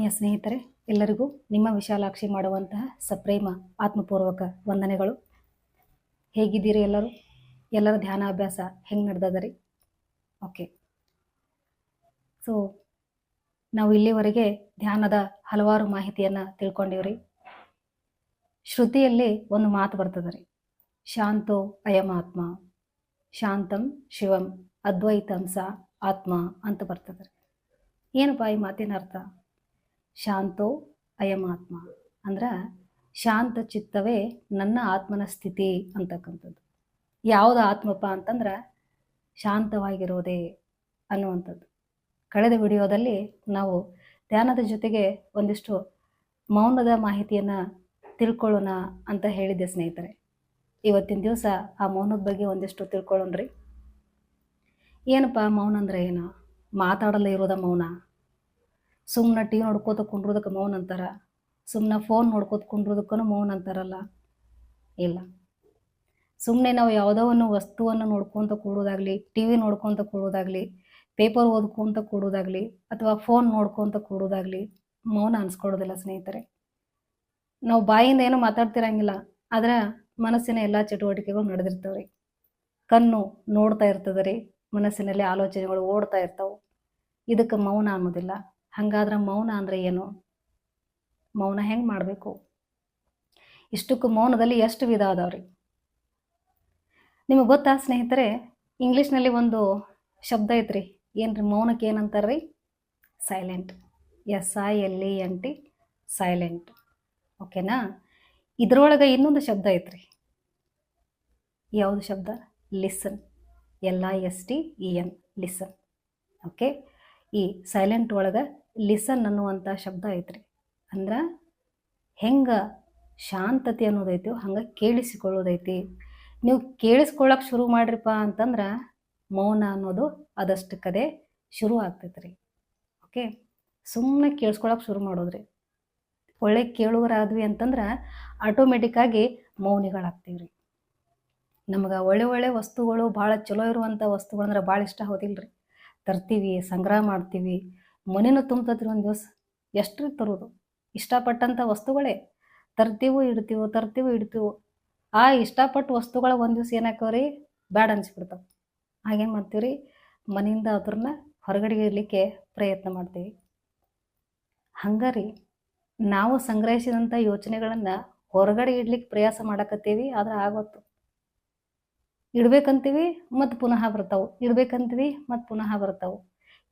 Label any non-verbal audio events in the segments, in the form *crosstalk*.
ಆತ್ಮೀಯ ಸ್ನೇಹಿತರೆ, ಎಲ್ಲರಿಗೂ ನಿಮ್ಮ ವಿಶಾಲಾಕ್ಷಿ ಮಾಡುವಂತಹ ಸಪ್ರೇಮ ಆತ್ಮಪೂರ್ವಕ ವಂದನೆಗಳು. ಹೇಗಿದ್ದೀರಿ ಎಲ್ಲರೂ? ಎಲ್ಲರ ಧ್ಯಾನ ಅಭ್ಯಾಸ ಹೆಂಗೆ ನಡೆದದ ಓಕೆ ಸೊ ನಾವು ಇಲ್ಲಿವರೆಗೆ ಧ್ಯಾನದ ಹಲವಾರು ಮಾಹಿತಿಯನ್ನು ತಿಳ್ಕೊಂಡಿವ್ರಿ ಶ್ರುತಿಯಲ್ಲಿ ಒಂದು ಮಾತು ಬರ್ತದರಿ ಶಾಂತೋ ಅಯಮಾತ್ಮ, ಶಾಂತಂ ಶಿವಂ ಅದ್ವೈತಂಸ ಆತ್ಮ ಅಂತ ಬರ್ತದೆ ರೀ. ಏನಪ್ಪ ಈ ಮಾತಿನ ಅರ್ಥ? ಶಾಂತೋ ಅಯಮಾತ್ಮ. ಅಂದ್ರೆ ಶಾಂತ ಚಿತ್ತವೇ ನನ್ನ ಆತ್ಮನ ಸ್ಥಿತಿ ಅಂತಕ್ಕಂಥದ್ದು. ಯಾವುದು ಆತ್ಮಪ್ಪ ಅಂತಂದ್ರೆ ಶಾಂತವಾಗಿರೋದೇ ಅನ್ನುವಂಥದ್ದು. ಕಳೆದ ವಿಡಿಯೋದಲ್ಲಿ ನಾವು ಧ್ಯಾನದ ಜೊತೆಗೆ ಒಂದಿಷ್ಟು ಮೌನದ ಮಾಹಿತಿಯನ್ನು ತಿಳ್ಕೊಳ್ಳೋಣ ಅಂತ ಹೇಳಿದ್ದೆ ಸ್ನೇಹಿತರೆ. ಇವತ್ತಿನ ದಿವಸ ಆ ಮೌನದ ಬಗ್ಗೆ ಒಂದಿಷ್ಟು ತಿಳ್ಕೊಳ್ಳೋಣ್ರಿ. ಏನಪ್ಪ ಮೌನ ಅಂದ್ರೆ ಏನು? ಮಾತಾಡಲ್ಲ ಇರೋದ ಮೌನ? ಸುಮ್ಮನೆ ಟಿ ವಿ ನೋಡ್ಕೋತ ಕುಂಡ್ರೋದಕ್ಕೆ ಮೌನ ಅಂತಾರ. ಸುಮ್ಮನೆ ಫೋನ್ ನೋಡ್ಕೋತ ಕುಂಡ್ರೋದಕ್ಕೂ ಮೌನ ಅಂತಾರಲ್ಲ. ಇಲ್ಲ. ಸುಮ್ಮನೆ ನಾವು ಯಾವುದೋ ಒಂದು ವಸ್ತುವನ್ನು ನೋಡ್ಕೊತ ಕೂಡೋದಾಗಲಿ ಟಿ ವಿ ನೋಡ್ಕೊತ ಕೂಡೋದಾಗಲಿ ಪೇಪರ್ ಓದ್ಕೊತ ಕೂಡೋದಾಗಲಿ, ಅಥವಾ ಫೋನ್ ನೋಡ್ಕೊತ ಕೂಡೋದಾಗಲಿ ಮೌನ ಅನ್ಸ್ಕೊಡೋದಿಲ್ಲ ಸ್ನೇಹಿತರೆ. ನಾವು ಬಾಯಿಂದ ಏನೂ ಮಾತಾಡ್ತಿರಂಗಿಲ್ಲ, ಆದ್ರೆ ಮನಸ್ಸಿನ ಎಲ್ಲ ಚಟುವಟಿಕೆಗಳು ನಡೆದಿರ್ತವೆ. ರೀ ಕಣ್ಣು ನೋಡ್ತಾ ಇರ್ತದೆ ರೀ, ಮನಸ್ಸಿನಲ್ಲಿ ಆಲೋಚನೆಗಳು ಓಡ್ತಾ ಇರ್ತಾವೆ. ಇದಕ್ಕೆ ಮೌನ ಅನ್ನೋದಿಲ್ಲ. ಹಂಗಾದ್ರೆ ಮೌನ ಅಂದರೆ ಏನು? ಮೌನ ಹೆಂಗೆ ಮಾಡಬೇಕು? ಇಷ್ಟಕ್ಕೂ ಮೌನದಲ್ಲಿ ಎಷ್ಟು ವಿಧ ಅದಾವ್ರಿ? ನಿಮಗೆ ಗೊತ್ತಾ ಸ್ನೇಹಿತರೆ, ಇಂಗ್ಲೀಷ್ನಲ್ಲಿ ಒಂದು ಶಬ್ದ ಐತ್ರಿ. ಏನ್ರಿ ಮೌನಕ್ಕೆ ಏನಂತಾರ್ರಿ? Silent. S I L E N T silent. ಓಕೆನಾ? ಇದ್ರೊಳಗೆ ಇನ್ನೊಂದು ಶಬ್ದ ಐತ್ರಿ. ಯಾವುದು ಶಬ್ದ? Listen. L I S T E N listen. Okay? ಈ ಸೈಲೆಂಟ್ ಒಳಗೆ ಲಿಸನ್ ಅನ್ನುವಂಥ ಶಬ್ದ ಐತ್ರಿ. ಅಂದ್ರೆ ಹೆಂಗೆ ಶಾಂತತೆ ಅನ್ನೋದೈತಿ ಹಂಗೆ ಕೇಳಿಸಿಕೊಳ್ಳೋದೈತಿ ನೀವು ಕೇಳಿಸ್ಕೊಳ್ಳೋಕೆ ಶುರು ಮಾಡ್ರಿಪ್ಪ ಅಂತಂದ್ರೆ ಮೌನ ಅನ್ನೋದು ಅದಷ್ಟಕ್ಕದೇ ಶುರು ಆಗ್ತೈತ್ರಿ. ಓಕೆ ಸುಮ್ಮನೆ ಕೇಳಿಸ್ಕೊಳಕ್ಕೆ ಶುರು ಮಾಡೋದ್ರಿ. ಒಳ್ಳೆ ಕೇಳುವರಾದ್ವಿ ಅಂತಂದ್ರೆ ಆಟೋಮೆಟಿಕ್ಕಾಗಿ ಮೌನಿಗಳಾಗ್ತೀವಿ ರೀ ನಮ್ಗೆ ಒಳ್ಳೆ ಒಳ್ಳೆ ವಸ್ತುಗಳು ಭಾಳ ಚಲೋ ಇರುವಂಥ ವಸ್ತುಗಳಂದ್ರೆ ಭಾಳ ಇಷ್ಟ ಹೋದಿಲ್ಲ ರೀ ತರ್ತೀವಿ, ಸಂಗ್ರಹ ಮಾಡ್ತೀವಿ. ಮನೇನೂ ತುಂಬ್ತತ್ರಿ ಒಂದು ದಿವಸ. ಎಷ್ಟು ತರೋದು? ಇಷ್ಟಪಟ್ಟಂಥ ವಸ್ತುಗಳೇ. ತರ್ತೀವೋ ಇಡ್ತೀವೋ ತರ್ತೀವೋ ಇಡ್ತೀವೋ. ಆ ಇಷ್ಟಪಟ್ಟು ವಸ್ತುಗಳ ಒಂದು ದಿವಸ ಏನಾಕವ್ರಿ ಬ್ಯಾಡ ಅನ್ಸ್ಬಿಡ್ತಾವೆ. ಹಾಗೇನು ಮಾಡ್ತೀವಿ ರೀ ಮನೆಯಿಂದ ಅದ್ರನ್ನ ಹೊರಗಡೆ ಇರಲಿಕ್ಕೆ ಪ್ರಯತ್ನ ಮಾಡ್ತೀವಿ. ಹಂಗಾರಿ. ನಾವು ಸಂಗ್ರಹಿಸಿದಂಥ ಯೋಚನೆಗಳನ್ನು ಹೊರಗಡೆ ಇಡ್ಲಿಕ್ಕೆ ಪ್ರಯಾಸ ಮಾಡಕತ್ತೀವಿ, ಆದ್ರೆ ಆಗೊತ್ತು. ಇಡ್ಬೇಕಂತೀವಿ, ಮತ್ತು ಪುನಃ ಬರ್ತಾವೆ. ಇಡ್ಬೇಕಂತೀವಿ, ಮತ್ತು ಪುನಃ ಬರ್ತಾವೆ.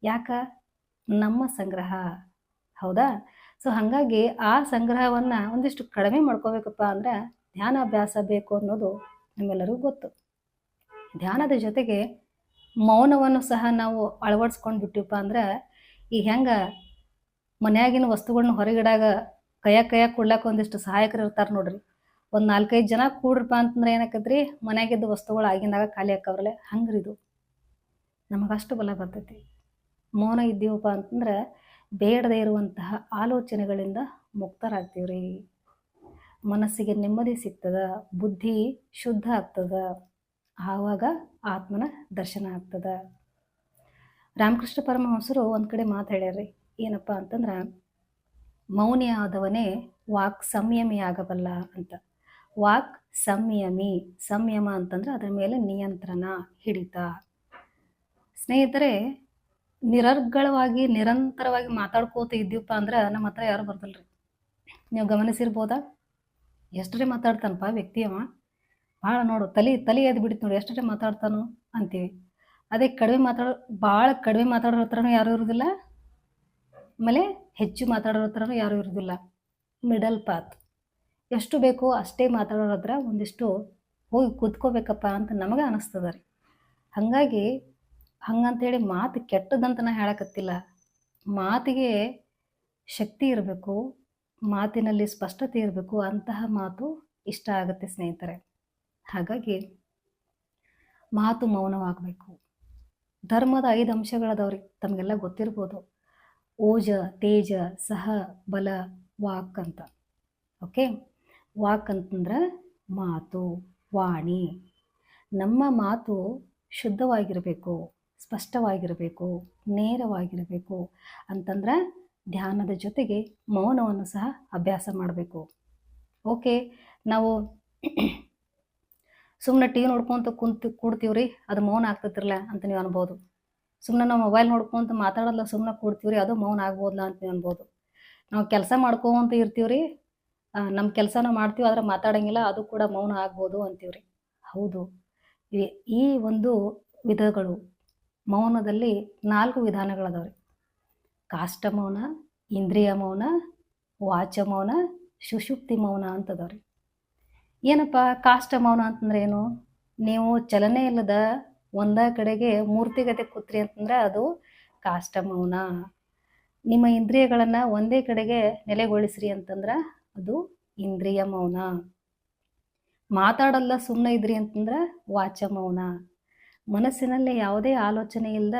ಯಾಕ? ನಮ್ಮ ಸಂಗ್ರಹ. ಹೌದಾ? ಸೊ ಹಾಗಾಗಿ ಆ ಸಂಗ್ರಹವನ್ನು ಒಂದಿಷ್ಟು ಕಡಿಮೆ ಮಾಡ್ಕೋಬೇಕಪ್ಪ ಅಂದ್ರೆ ಧ್ಯಾನಾಭ್ಯಾಸ ಬೇಕು ಅನ್ನೋದು ನಮ್ಮೆಲ್ಲರಿಗೂ ಗೊತ್ತು. ಧ್ಯಾನದ ಜೊತೆಗೆ ಮೌನವನ್ನು ಸಹ ನಾವು ಅಳವಡಿಸ್ಕೊಂಡು ಬಿಟ್ಟಿವಪ್ಪ ಅಂದ್ರೆ ಈ ಹೆಂಗೆ ಮನೆಯಾಗಿನ ವಸ್ತುಗಳನ್ನ ಹೊರಗಿಡಾಗ ಕೈಯಾಗ ಕೈಯಾಗ ಕೊಡ್ಲಾಕ ಒಂದಿಷ್ಟು ಸಹಾಯಕರು ಇರ್ತಾರೆ ನೋಡ್ರಿ. ಒಂದು ನಾಲ್ಕೈದು ಜನ ಕೂಡ್ರಪ್ಪ ಅಂತಂದ್ರೆ ಏನಾಕತ್ರಿ ಮನ್ಯಾಗಿದ್ದ ವಸ್ತುಗಳು ಆಗಿಂದಾಗ ಖಾಲಿ ಹಾಕವ್ರಲ್ಲ. ಹಂಗ್ರಿದು. ನಮಗಷ್ಟು ಬಲ ಬರ್ತೈತಿ. ಮೌನ ಇದ್ದೀವಪ್ಪ ಅಂತಂದ್ರೆ ಬೇಡದೇ ಇರುವಂತಹ ಆಲೋಚನೆಗಳಿಂದ ಮುಕ್ತರಾಗ್ತೀವ್ರಿ. ಮನಸ್ಸಿಗೆ ನೆಮ್ಮದಿ ಸಿಗ್ತದ, ಬುದ್ಧಿ ಶುದ್ಧ ಆಗ್ತದ. ಆವಾಗ ಆತ್ಮನ ದರ್ಶನ ಆಗ್ತದ. ರಾಮಕೃಷ್ಣ ಪರಮಹಂಸರು ಒಂದು ಕಡೆ ಮಾತಾಡ್ಯಾರ್ರಿ ಏನಪ್ಪ ಅಂತಂದ್ರೆ ಮೌನಿ ಆದವನೇ ವಾಕ್ ಸಂಯಮಿ ಆಗಬಲ್ಲ ಅಂತ. ವಾಕ್ ಸಂಯಮಿ. ಸಂಯಮ ಅಂತಂದರೆ ಅದರ ಮೇಲೆ ನಿಯಂತ್ರಣ ಹಿಡಿತ. ಸ್ನೇಹಿತರೆ, ನಿರರ್ಗಳವಾಗಿ, ನಿರಂತರವಾಗಿ ಮಾತಾಡ್ಕೋತ ಇದ್ದೀವಪ್ಪ ಅಂದ್ರೆ ನಮ್ಮ ಹತ್ರ ಯಾರು ಬರ್ದಲ್ರಿ. ನೀವು ಗಮನಿಸಿರ್ಬೋದಾ? ಎಷ್ಟರೇ ಮಾತಾಡ್ತಾನಪ್ಪ ವ್ಯಕ್ತಿಯವ ಭಾಳ ನೋಡು, ತಲೆ ತಲೆ ಎದ್ದು ಬಿಡ್ತು ನೋಡಿ, ಎಷ್ಟರೇ ಮಾತಾಡ್ತಾನೋ ಅಂತೀವಿ. ಅದೇ ಕಡಿಮೆ ಮಾತಾಡೋ, ಭಾಳ ಕಡಿಮೆ ಮಾತಾಡೋ ಹತ್ರನೂ ಯಾರೂ ಇರೋದಿಲ್ಲ. ಆಮೇಲೆ ಹೆಚ್ಚು ಮಾತಾಡೋರ ಹತ್ರನೂ ಯಾರೂ ಇರೋದಿಲ್ಲ. Middle path. ಎಷ್ಟು ಬೇಕೋ ಅಷ್ಟೇ ಮಾತಾಡೋರ ಒಂದಿಷ್ಟು ಹೋಗಿ ಕೂತ್ಕೋಬೇಕಪ್ಪ ಅಂತ ನಮಗೆ ಅನಿಸ್ತದ ರೀ. ಹಾಗಾಗಿ ಹಂಗಂತೇಳಿ ಮಾತು ಕೆಟ್ಟದಂತ ನಾ ಹೇಳಕತ್ತಿಲ್ಲ. ಮಾತಿಗೆ ಶಕ್ತಿ ಇರಬೇಕು, ಮಾತಿನಲ್ಲಿ ಸ್ಪಷ್ಟತೆ ಇರಬೇಕು, ಅಂತಹ ಮಾತು ಇಷ್ಟ ಆಗುತ್ತೆ ಸ್ನೇಹಿತರೆ. ಹಾಗಾಗಿ ಮಾತು ಮೌನವಾಗಬೇಕು. ಧರ್ಮದ ಐದು ಅಂಶಗಳದವ್ರಿ ತಮಗೆಲ್ಲ ಗೊತ್ತಿರ್ಬೋದು. ಓಜ, ತೇಜ, ಸಹ, ಬಲ, ವಾಕ್ ಅಂತ. ಓಕೆ? ವಾಕ್ ಅಂತಂದ್ರೆ ಮಾತು, ವಾಣಿ. ನಮ್ಮ ಮಾತು ಶುದ್ಧವಾಗಿರಬೇಕು, ಸ್ಪಷ್ಟವಾಗಿರಬೇಕು, ನೇರವಾಗಿರಬೇಕು ಅಂತಂದ್ರೆ ಧ್ಯಾನದ ಜೊತೆಗೆ ಮೌನವನ್ನು ಸಹ ಅಭ್ಯಾಸ ಮಾಡಬೇಕು. ಓಕೆ, ನಾವು *clears throat* ಸುಮ್ಮನೆ ಟಿ ವಿ ನೋಡ್ಕೊಂತ ಕುಂತು ಕೂಡ್ತೀವ್ರಿ, ಅದು ಮೌನ ಆಗ್ತತಿರಲ್ಲ ಅಂತ ನೀವು ಅನ್ಬೋದು. ಸುಮ್ಮನೆ ನಾವು ಮೊಬೈಲ್ ನೋಡ್ಕೊಂತ ಮಾತಾಡಲ್ಲ ಸುಮ್ಮನೆ ಕೂಡ್ತೀವ್ರಿ, ಅದು ಮೌನ ಆಗ್ಬೋದಲ್ಲ ಅಂತ ನೀವು ಅನ್ಬೋದು. ನಾವು ಕೆಲಸ ಮಾಡ್ಕೊಂತ ಇರ್ತೀವ್ರಿ ನಮ್ಮ ಕೆಲಸನ ಮಾಡ್ತೀವಿ, ಆದ್ರೆ ಮಾತಾಡಂಗಿಲ್ಲ, ಅದು ಕೂಡ ಮೌನ ಆಗ್ಬೋದು ಅಂತೀವ್ರಿ. ಹೌದು. ಈ- ಒಂದು ವಿಧಗಳು ಮೌನದಲ್ಲಿ ನಾಲ್ಕು ವಿಧಾನಗಳದಾವ್ರಿ. ಕಾಷ್ಟ ಮೌನ, ಇಂದ್ರಿಯ ಮೌನ, ವಾಚ ಮೌನ, ಸುಷುಪ್ತಿ ಮೌನ ಅಂತದವ್ರಿ. ಏನಪ್ಪ ಕಾಷ್ಟ ಮೌನ ಅಂತಂದ್ರೆ ಏನು? ನೀವು ಚಲನೆ ಇಲ್ಲದ ಒಂದ ಕಡೆಗೆ ಮೂರ್ತಿಗತೆ ಕೂತ್ರಿ ಅಂತಂದ್ರೆ ಅದು ಕಾಷ್ಟ ಮೌನ. ನಿಮ್ಮ ಇಂದ್ರಿಯಗಳನ್ನು ಒಂದೇ ಕಡೆಗೆ ನೆಲೆಗೊಳಿಸ್ರಿ ಅಂತಂದ್ರೆ ಅದು ಇಂದ್ರಿಯ ಮೌನ. ಮಾತಾಡಲ್ಲ ಸುಮ್ಮನೆ ಇದ್ರಿ ಅಂತಂದ್ರೆ ವಾಚ ಮೌನ. ಮನಸ್ಸಿನಲ್ಲಿ ಯಾವುದೇ ಆಲೋಚನೆ ಇಲ್ಲದ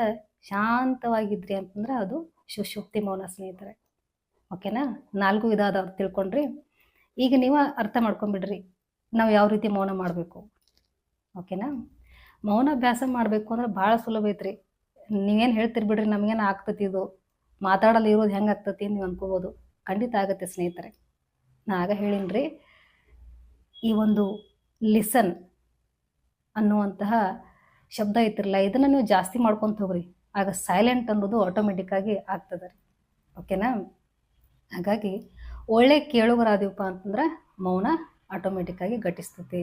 ಶಾಂತವಾಗಿದ್ರಿ ಅಂತಂದ್ರೆ ಅದು ಶುಶುಕ್ತಿ ಮೌನ ಸ್ನೇಹಿತರೆ. ಓಕೆನಾ ನಾಲ್ಕು ವಿಧ ಅದಾವ್ರು ತಿಳ್ಕೊಂಡ್ರಿ. ಈಗ ನೀವು ಅರ್ಥ ಮಾಡ್ಕೊಂಬಿಡ್ರಿ. ನಾವು ಯಾವ ರೀತಿ ಮೌನ ಮಾಡಬೇಕು? ಓಕೆನಾ ಮೌನ ಅಭ್ಯಾಸ ಮಾಡಬೇಕು ಅಂದ್ರೆ ಭಾಳ ಸುಲಭ ಐತ್ರಿ. ನೀವೇನು ಹೇಳ್ತೀರಿ ಬಿಡ್ರಿ, ನಮಗೇನು ಆಗ್ತತಿ ಇದು? ಮಾತಾಡಲ್ಲ ಇರೋದು ಹೆಂಗೆ ಆಗ್ತತಿ ನೀವು ಅನ್ಕೋಬೋದು. ಖಂಡಿತ ಆಗುತ್ತೆ ಸ್ನೇಹಿತರೆ. ನಾ ಆಗ ಹೇಳಿನ್ರಿ, ಈ ಒಂದು ಲಿಸನ್ ಅನ್ನುವಂತಹ ಶಬ್ದ ಐತಿರಲ್ಲ, ಇದನ್ನು ನೀವು ಜಾಸ್ತಿ ಮಾಡ್ಕೊತ ಹೋಗ್ರಿ. ಆಗ ಸೈಲೆಂಟ್ ಅನ್ನೋದು ಆಟೋಮೆಟಿಕ್ಕಾಗಿ ಆಗ್ತದೆ ರೀ. ಓಕೆನಾ ಹಾಗಾಗಿ ಒಳ್ಳೆ ಕೇಳುಗರಾದೀವಪ್ಪ ಅಂತಂದ್ರೆ ಮೌನ ಆಟೋಮೆಟಿಕ್ಕಾಗಿ ಘಟಿಸ್ತೈತಿ.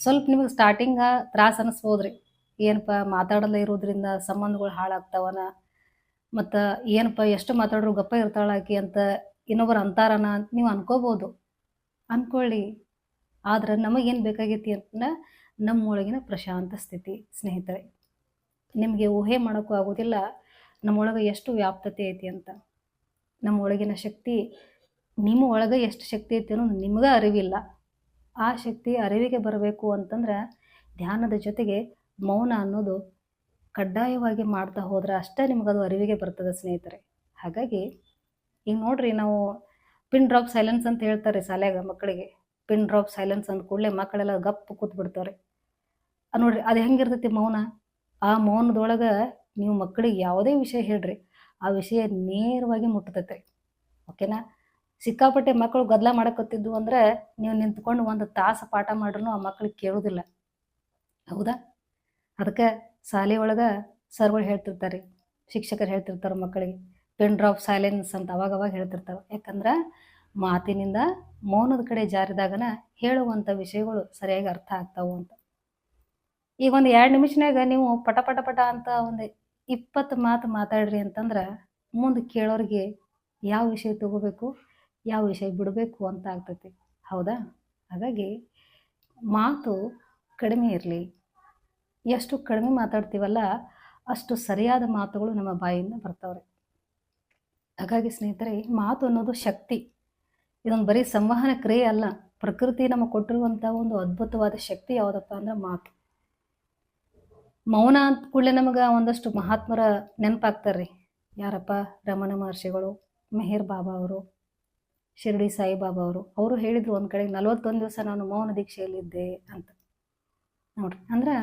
ಸ್ವಲ್ಪ ನಿಮಗೆ ಸ್ಟಾರ್ಟಿಂಗ ತ್ರಾಸ ಅನ್ನಿಸ್ಬೋದ್ರಿ ಏನಪ್ಪ ಮಾತಾಡಲ್ಲ ಇರೋದ್ರಿಂದ ಸಂಬಂಧಗಳು ಹಾಳಾಗ್ತಾವನ, ಮತ್ತು ಏನಪ್ಪ ಎಷ್ಟು ಮಾತಾಡ್ರು ಗಪ್ಪ ಇರ್ತಾಳಾಕಿ ಅಂತ ಇನ್ನೊಬ್ಬರು ಅಂತಾರನ ಅಂತ ನೀವು ಅನ್ಕೋಬೋದು. ಅನ್ಕೊಳ್ಳಿ. ಆದ್ರೆ ನಮಗೇನು ಬೇಕಾಗೈತಿ ಅಂತಂದ್ರೆ ನಮ್ಮೊಳಗಿನ ಪ್ರಶಾಂತ ಸ್ಥಿತಿ, ಸ್ನೇಹಿತರೆ. ನಿಮಗೆ ಊಹೆ ಮಾಡೋಕ್ಕೂ ಆಗೋದಿಲ್ಲ ನಮ್ಮೊಳಗೆ ಎಷ್ಟು ವ್ಯಾಪ್ತತೆ ಐತಿ ಅಂತ. ನಮ್ಮೊಳಗಿನ ಶಕ್ತಿ, ನಿಮ್ಮ ಒಳಗೆ ಎಷ್ಟು ಶಕ್ತಿ ಐತಿ ಅನ್ನೋದು ನಿಮಗೆ ಅರಿವಿಲ್ಲ. ಆ ಶಕ್ತಿ ಅರಿವಿಗೆ ಬರಬೇಕು ಅಂತಂದ್ರೆ ಧ್ಯಾನದ ಜೊತೆಗೆ ಮೌನ ಅನ್ನೋದು ಕಡ್ಡಾಯವಾಗಿ ಮಾಡ್ತಾ ಹೋದ್ರೆ ಅಷ್ಟೇ ನಿಮಗದು ಅರಿವಿಗೆ ಬರ್ತದೆ, ಸ್ನೇಹಿತರೆ. ಹಾಗಾಗಿ ಈಗ ನೋಡ್ರಿ ನಾವು ಪಿನ್ ಡ್ರಾಪ್ ಸೈಲೆನ್ಸ್ ಅಂತ ಹೇಳ್ತಾರೆ ಶಾಲ್ಯಾಗ ಮಕ್ಕಳಿಗೆ. ಪಿನ್ ಡ್ರಾಪ್ ಸೈಲೆನ್ಸ್ ಅಂದ ಕೂಡಲೇ ಮಕ್ಕಳೆಲ್ಲ ಗಪ್ಪು ಕೂತ್ ಬಿಡ್ತಾವ್ರಿ ಆ ನೋಡ್ರಿ, ಅದು ಹೆಂಗಿರ್ತೈತಿ ಮೌನ? ಆ ಮೌನದೊಳಗೆ ನೀವು ಮಕ್ಕಳಿಗೆ ಯಾವುದೇ ವಿಷಯ ಹೇಳ್ರಿ, ಆ ವಿಷಯ ನೇರವಾಗಿ ಮುಟ್ಟತೈತೆ ಓಕೆನಾ ಸಿಕ್ಕಾಪಟ್ಟೆ ಮಕ್ಕಳು ಗದ್ದಲ ಮಾಡಕತ್ತಿದ್ದು ಅಂದ್ರೆ ನೀವು ನಿಂತ್ಕೊಂಡು ಒಂದು ತಾಸು ಪಾಠ ಮಾಡ್ರೂ ಆ ಮಕ್ಳಿಗೆ ಕೇಳೋದಿಲ್ಲ. ಹೌದಾ? ಅದಕ್ಕೆ ಶಾಲೆ ಒಳಗೆ ಸರ್ಗಳು ಹೇಳ್ತಿರ್ತಾರೆ, ಶಿಕ್ಷಕರು ಹೇಳ್ತಿರ್ತಾರೆ ಮಕ್ಕಳಿಗೆ. ಪಿನ್ ಡ್ರಾಪ್ ಸೈಲೆನ್ಸ್ ಅಂತ ಅವಾಗ ಅವಾಗ ಹೇಳ್ತಿರ್ತಾರೆ ಯಾಕಂದ್ರೆ ಮಾತಿನಿಂದ ಮೌನದ ಕಡೆ ಜಾರಿದಾಗನ ಹೇಳುವಂಥ ವಿಷಯಗಳು ಸರಿಯಾಗಿ ಅರ್ಥ ಆಗ್ತಾವು ಅಂತ. ಈಗ ಒಂದು ಎರಡು ನಿಮಿಷನಾಗ ನೀವು ಪಟ ಪಟ ಪಟ ಅಂತ ಒಂದು ಇಪ್ಪತ್ತು ಮಾತು ಮಾತಾಡ್ರಿ ಅಂತಂದ್ರೆ ಮುಂದೆ ಕೇಳೋರಿಗೆ ಯಾವ ವಿಷಯ ತಗೋಬೇಕು, ಯಾವ ವಿಷಯ ಬಿಡಬೇಕು ಅಂತ ಆಗ್ತೈತಿ. ಹೌದಾ? ಹಾಗಾಗಿ ಮಾತು ಕಡಿಮೆ ಇರಲಿ. ಎಷ್ಟು ಕಡಿಮೆ ಮಾತಾಡ್ತೀವಲ್ಲ ಅಷ್ಟು ಸರಿಯಾದ ಮಾತುಗಳು ನಮ್ಮ ಬಾಯಿಂದ ಬರ್ತಾವ್ರೆ. ಹಾಗಾಗಿ ಸ್ನೇಹಿತರೆ ಮಾತು ಅನ್ನೋದು ಶಕ್ತಿ. ಇದೊಂದು ಬರೀ ಸಂವಹನ ಕ್ರಿಯೆ ಅಲ್ಲ, ಪ್ರಕೃತಿ ನಮಗೆ ಕೊಟ್ಟಿರುವಂಥ ಒಂದು ಅದ್ಭುತವಾದ ಶಕ್ತಿ ಯಾವುದಪ್ಪ ಅಂದ್ರೆ ಮಾತು. ಮೌನ ಅಂತ ಕೂಡಲೇ ನಮಗೆ ಒಂದಷ್ಟು ಮಹಾತ್ಮರ ನೆನಪಾಗ್ತಾರೆ ರೀ ಯಾರಪ್ಪ? ರಮಣ ಮಹರ್ಷಿಗಳು, ಮೆಹರ್ ಬಾಬಾ ಅವರು, ಶಿರಡಿ ಸಾಯಿಬಾಬಾ ಅವರು. ಅವರು ಹೇಳಿದ್ರು ಒಂದು ಕಡೆ, ನಲವತ್ತೊಂದು ದಿವಸ ನಾನು ಮೌನ ದೀಕ್ಷೆಯಲ್ಲಿದ್ದೆ ಅಂತ. ನೋಡ್ರಿ, ಅಂದ್ರೆ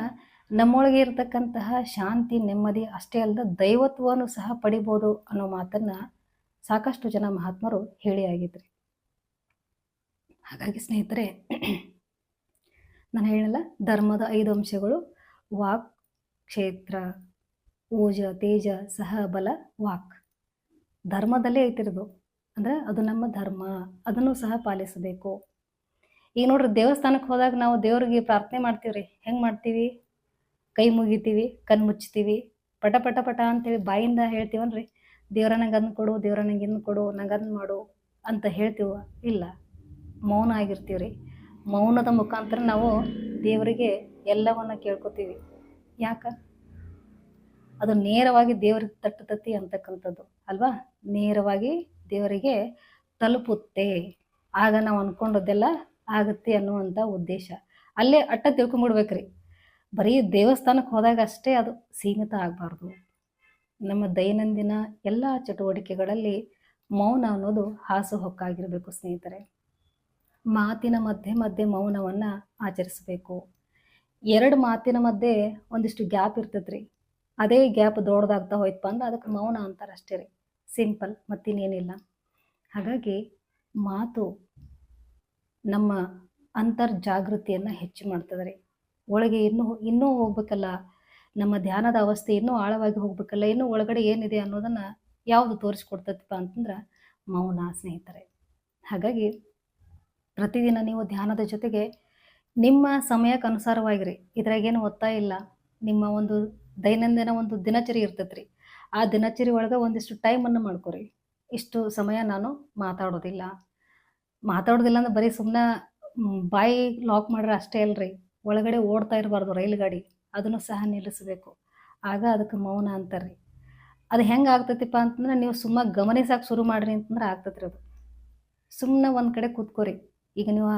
ನಮ್ಮೊಳಗೆ ಇರತಕ್ಕಂತಹ ಶಾಂತಿ, ನೆಮ್ಮದಿ ಅಷ್ಟೇ ಅಲ್ಲದ ದೈವತ್ವವನ್ನು ಸಹ ಪಡಿಬೋದು ಅನ್ನೋ ಮಾತನ್ನು ಸಾಕಷ್ಟು ಜನ ಮಹಾತ್ಮರು ಹೇಳಿ ಆಗಿದ್ರಿ ಹಾಗಾಗಿ ಸ್ನೇಹಿತರೆ, ನಾನು ಹೇಳಲ್ಲ, ಧರ್ಮದ ಐದು ಅಂಶಗಳು, ವಾಕ್, ಕ್ಷೇತ್ರ ಓಜ ತೇಜ, ಸಹ, ಬಲ, ವಾಕ್. ಧರ್ಮದಲ್ಲೇ ಐತಿರೋದು. ಅಂದ್ರೆ ಅದು ನಮ್ಮ ಧರ್ಮ, ಅದನ್ನು ಸಹ ಪಾಲಿಸಬೇಕು. ಈಗ ನೋಡ್ರಿ, ದೇವಸ್ಥಾನಕ್ಕೆ ಹೋದಾಗ ನಾವು ದೇವ್ರಿಗೆ ಪ್ರಾರ್ಥನೆ ಮಾಡ್ತೀವಿ ಹೆಂಗೆ ಮಾಡ್ತೀವಿ? ಕೈ ಮುಗಿತೀವಿ, ಕಣ್ಣು ಮುಚ್ತೀವಿ ಪಟ ಪಟ ಪಟ ಅಂತೇಳಿ ಬಾಯಿಂದ ಹೇಳ್ತೀವನ್ರಿ. ದೇವ್ರ ನಂಗೆ ಅದನ್ನ ಕೊಡು, ದೇವ್ರ ನಂಗೆ ಇದನ್ನ ಕೊಡು, ನಂಗೆ ಅದನ್ನ ಮಾಡು ಅಂತ ಹೇಳ್ತೀವ? ಇಲ್ಲ. ಮೌನ ಆಗಿರ್ತೀವಿ ರೀ ಮೌನದ ಮುಖಾಂತರ ನಾವು ದೇವರಿಗೆ ಎಲ್ಲವನ್ನ ಕೇಳ್ಕೊತೀವಿ. ಯಾಕ? ಅದು ನೇರವಾಗಿ ದೇವರಿಗೆ ತಟ್ಟತತಿ ಅಂತಕ್ಕಂಥದ್ದು. ಅಲ್ವಾ? ನೇರವಾಗಿ ದೇವರಿಗೆ ತಲುಪುತ್ತೆ. ಆಗ ನಾವು ಅಂದ್ಕೊಂಡದ್ದೆಲ್ಲ ಆಗುತ್ತೆ ಅನ್ನುವಂಥ ಉದ್ದೇಶ. ಅಲ್ಲೇ ಅಟ್ಟ ತಿಳ್ಕೊಂಬಿಡ್ಬೇಕ್ರಿ. ಬರೀ ದೇವಸ್ಥಾನಕ್ಕೆ ಹೋದಾಗ ಅಷ್ಟೇ ಅದು ಸೀಮಿತ ಆಗಬಾರ್ದು. ನಮ್ಮ ದೈನಂದಿನ ಎಲ್ಲ ಚಟುವಟಿಕೆಗಳಲ್ಲಿ ಮೌನ ಅನ್ನೋದು ಹಾಸುಹೊಕ್ಕಾಗಿರಬೇಕು ಸ್ನೇಹಿತರೆ. ಮಾತಿನ ಮಧ್ಯೆ ಮಧ್ಯೆ ಮೌನವನ್ನು ಆಚರಿಸಬೇಕು. ಎರಡು ಮಾತಿನ ಮಧ್ಯೆ ಒಂದಿಷ್ಟು ಗ್ಯಾಪ್ ಇರ್ತದ್ರಿ ಅದೇ ಗ್ಯಾಪ್ ದೊಡ್ಡದಾಗ್ತಾ ಹೋಯ್ತಪ್ಪ ಅಂದ್ರೆ ಅದಕ್ಕೆ ಮೌನ ಅಂತಾರೆ ಅಷ್ಟೇ ರೀ. ಸಿಂಪಲ್ ಮತ್ತಿನ್ನೇನಿಲ್ಲ. ಹಾಗಾಗಿ ಮಾತು ನಮ್ಮ ಅಂತರ್ಜಾಗೃತಿಯನ್ನು ಹೆಚ್ಚು ಮಾಡ್ತದೆ ರೀ. ಒಳಗೆ ಇನ್ನೂ ಇನ್ನೂ ಹೋಗ್ಬೇಕಲ್ಲ ನಮ್ಮ ಧ್ಯಾನದ ಅವಸ್ಥೆ ಇನ್ನೂ ಆಳವಾಗಿ ಹೋಗ್ಬೇಕಲ್ಲ, ಇನ್ನೂ ಒಳಗಡೆ ಏನಿದೆ ಅನ್ನೋದನ್ನು ಯಾವುದು ತೋರಿಸ್ಕೊಡ್ತೈತಪ್ಪ ಅಂತಂದ್ರೆ ಮೌನ ಸ್ನೇಹಿತರೆ. ಹಾಗಾಗಿ ಪ್ರತಿದಿನ ನೀವು ಧ್ಯಾನದ ಜೊತೆಗೆ ನಿಮ್ಮ ಸಮಯಕ್ಕೆ ಅನುಸಾರವಾಗಿರಿ. ಇದ್ರಾಗೇನು ಒತ್ತಾಯ ಇಲ್ಲ. ನಿಮ್ಮ ಒಂದು ದೈನಂದಿನ ಒಂದು ದಿನಚರಿ ಇರ್ತೈತ್ರಿ. ಆ ದಿನಚರಿ ಒಳಗೆ ಒಂದಿಷ್ಟು ಟೈಮನ್ನು ಮಾಡ್ಕೊರಿ. ಇಷ್ಟು ಸಮಯ ನಾನು ಮಾತಾಡೋದಿಲ್ಲ. ಮಾತಾಡೋದಿಲ್ಲ ಅಂದ್ರೆ ಬರೀ ಸುಮ್ಮನೆ ಬಾಯಿ ಲಾಕ್ ಮಾಡ್ರೆ ಅಷ್ಟೇ ಅಲ್ರಿ. ಒಳಗಡೆ ಓಡ್ತಾ ಇರಬಾರ್ದು ರೈಲು ಗಾಡಿ ಅದನ್ನು ಸಹ ನಿಲ್ಲಿಸಬೇಕು. ಆಗ ಅದಕ್ಕೆ ಮೌನ ಅಂತಾರೆ. ಅದು ಹೆಂಗೆ ಆಗ್ತೈತಿಪ್ಪ ಅಂತಂದ್ರೆ ನೀವು ಸುಮ್ಮನೆ ಗಮನಿಸಕ್ಕೆ ಶುರು ಮಾಡ್ರಿ ಅಂತಂದ್ರೆ ಆಗ್ತೈತ್ರಿ ಅದು. ಸುಮ್ಮನೆ ಒಂದು ಕಡೆ ಕೂತ್ಕೋರಿ. ಈಗ ನೀವು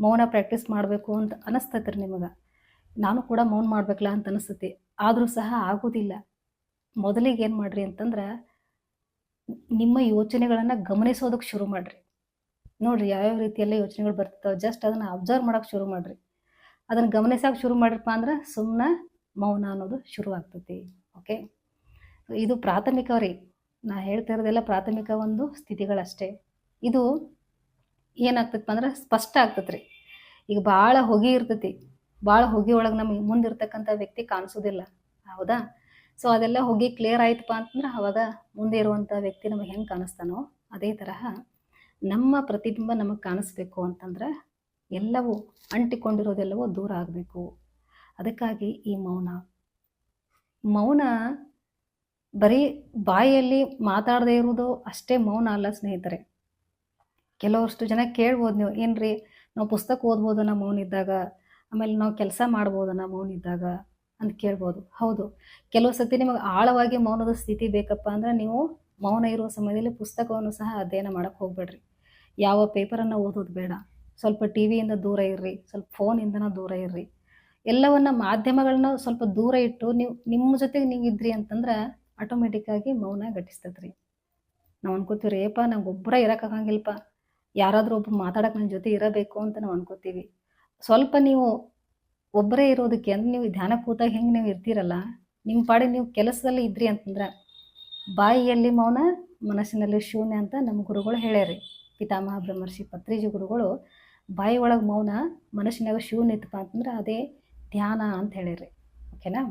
ಮೌನ ಪ್ರಾಕ್ಟೀಸ್ ಮಾಡಬೇಕು ಅಂತ ಅನಿಸ್ತೈತ್ರಿ ನಿಮಗೆ. ನಾನು ಕೂಡ ಮೌನ ಮಾಡ್ಬೇಕಲ್ಲ ಅಂತ ಅನಿಸ್ತೈತಿ. ಆದರೂ ಸಹ ಆಗೋದಿಲ್ಲ. ಮೊದಲಿಗೆ ಏನು ಮಾಡಿರಿ ಅಂತಂದ್ರೆ ನಿಮ್ಮ ಯೋಚನೆಗಳನ್ನು ಗಮನಿಸೋದಕ್ಕೆ ಶುರು ಮಾಡಿರಿ. ನೋಡಿರಿ ಯಾವ್ಯಾವ ರೀತಿಯೆಲ್ಲ ಯೋಚನೆಗಳು ಬರ್ತಿರ್ತಾವೆ. ಜಸ್ಟ್ ಅದನ್ನು ಅಬ್ಸರ್ವ್ ಮಾಡೋಕೆ ಶುರು ಮಾಡಿರಿ. ಅದನ್ನು ಗಮನಿಸೋಕೆ ಶುರು ಮಾಡಿರಪ್ಪ ಅಂದ್ರೆ ಸುಮ್ಮನೆ ಮೌನ ಅನ್ನೋದು ಶುರು ಆಗ್ತೈತಿ. ಓಕೆ ಇದು ಪ್ರಾಥಮಿಕ ರೀ. ನಾ ಹೇಳ್ತಾ ಇರೋದೆಲ್ಲ ಪ್ರಾಥಮಿಕ ಒಂದು ಸ್ಥಿತಿಗಳಷ್ಟೇ. ಇದು ಏನಾಗ್ತೈತಪ್ಪ ಅಂದ್ರೆ ಸ್ಪಷ್ಟ ಆಗ್ತೈತೆ ರೀ. ಈಗ ಭಾಳ ಹೊಗೆ ಇರ್ತೈತಿ. ಭಾಳ ಹೊಗೆ ಒಳಗೆ ನಮಗೆ ಮುಂದಿರ್ತಕ್ಕಂಥ ವ್ಯಕ್ತಿ ಕಾಣಿಸೋದಿಲ್ಲ. ಹೌದಾ? ಸೊ ಅದೆಲ್ಲ ಹೊಗೆ ಕ್ಲಿಯರ್ ಆಯ್ತಪ್ಪ ಅಂತಂದ್ರೆ ಅವಾಗ ಮುಂದೆ ಇರುವಂಥ ವ್ಯಕ್ತಿ ನಮಗೆ ಹೆಂಗೆ ಕಾಣಿಸ್ತಾನೋ ಅದೇ ತರಹ ನಮ್ಮ ಪ್ರತಿಬಿಂಬ ನಮಗೆ ಕಾಣಿಸ್ಬೇಕು ಅಂತಂದ್ರೆ ಎಲ್ಲವೂ ಅಂಟಿಕೊಂಡಿರೋದೆಲ್ಲವೂ ದೂರ ಆಗಬೇಕು. ಅದಕ್ಕಾಗಿ ಈ ಮೌನ. ಮೌನ ಬರೀ ಬಾಯಲ್ಲಿ ಮಾತಾಡದೇ ಇರೋದು ಅಷ್ಟೇ ಮೌನ ಅಲ್ಲ, ಸ್ನೇಹಿತರೆ. ಕೆಲವಷ್ಟು ಜನ ಕೇಳ್ಬೋದು ನೀವು, ಏನ್ರಿ, ನಾವು ಪುಸ್ತಕ ಓದ್ಬೋದನ್ನ ಮೌನ ಇದ್ದಾಗ, ಆಮೇಲೆ ನಾವು ಕೆಲಸ ಮಾಡ್ಬೋದನ್ನ ಮೌನ ಇದ್ದಾಗ ಅಂತ ಕೇಳ್ಬೋದು. ಹೌದು, ಕೆಲವು ಸತಿ ನಿಮಗೆ ಆಳವಾಗಿ ಮೌನದ ಸ್ಥಿತಿ ಬೇಕಪ್ಪ ಅಂದ್ರೆ ನೀವು ಮೌನ ಇರುವ ಸಮಯದಲ್ಲಿ ಪುಸ್ತಕವನ್ನು ಸಹ ಅಧ್ಯಯನ ಮಾಡಕ್ಕೆ ಹೋಗ್ಬೇಡ್ರಿ. ಯಾವ ಪೇಪರನ್ನು ಓದೋದು ಬೇಡ. ಸ್ವಲ್ಪ ಟಿ ವಿಯಿಂದ ದೂರ ಇರ್ರಿ, ಸ್ವಲ್ಪ ಫೋನಿಂದನ ದೂರ ಇರ್ರಿ. ಎಲ್ಲವನ್ನ ಮಾಧ್ಯಮಗಳನ್ನ ಸ್ವಲ್ಪ ದೂರ ಇಟ್ಟು ನೀವು, ನಿಮ್ಮ ಜೊತೆಗೆ ನೀವು ಇದ್ರಿ ಅಂತಂದ್ರೆ ಆಟೋಮೆಟಿಕ್ಕಾಗಿ ಮೌನ ರೀ ನಾವು ಅನ್ಕೋತೀವಿ ರೀ ಏಪ್ಪ ನಂಗೆ ಒಬ್ಬರ ಇರೋಕ್ಕಾಗಂಗಿಲ್ಲಪ್ಪ ಯಾರಾದರೂ ಒಬ್ಬ ಮಾತಾಡಕ್ಕೆ ನನ್ನ ಜೊತೆ ಇರಬೇಕು ಅಂತ ನಾವು ಅನ್ಕೋತೀವಿ. ಸ್ವಲ್ಪ ನೀವು ಒಬ್ಬರೇ ಇರೋದಕ್ಕೆ ಅಂದ್ರೆ ನೀವು ಧ್ಯಾನ ಕೂತಾಗ ಹೆಂಗೆ ನೀವು ಇರ್ತೀರಲ್ಲ ನಿಮ್ಮ ಪಾಡಿ ನೀವು ಕೆಲಸದಲ್ಲಿ ಇದ್ರಿ ಅಂತಂದ್ರೆ ಬಾಯಿಯಲ್ಲಿ ಮೌನ, ಮನಸ್ಸಿನಲ್ಲಿ ಶೂನ್ಯ ಅಂತ ನಮ್ಮ ಗುರುಗಳು ಹೇಳ್ಯಾರಿ. ಪಿತಾಮಹ, ಬ್ರಹ್ಮರ್ಷಿ, ಪತ್ರಿಜಿ ಗುರುಗಳು ಬಾಯಿ ಒಳಗೆ ಮೌನ ಮನಸ್ಸಿನಾಗ ಶೂನ್ಯ ಇತ್ತಪ್ಪ ಅಂತಂದ್ರೆ ಅದೇ ಧ್ಯಾನ ಅಂತ ಹೇಳಿರಿ. ಓಕೆನಾ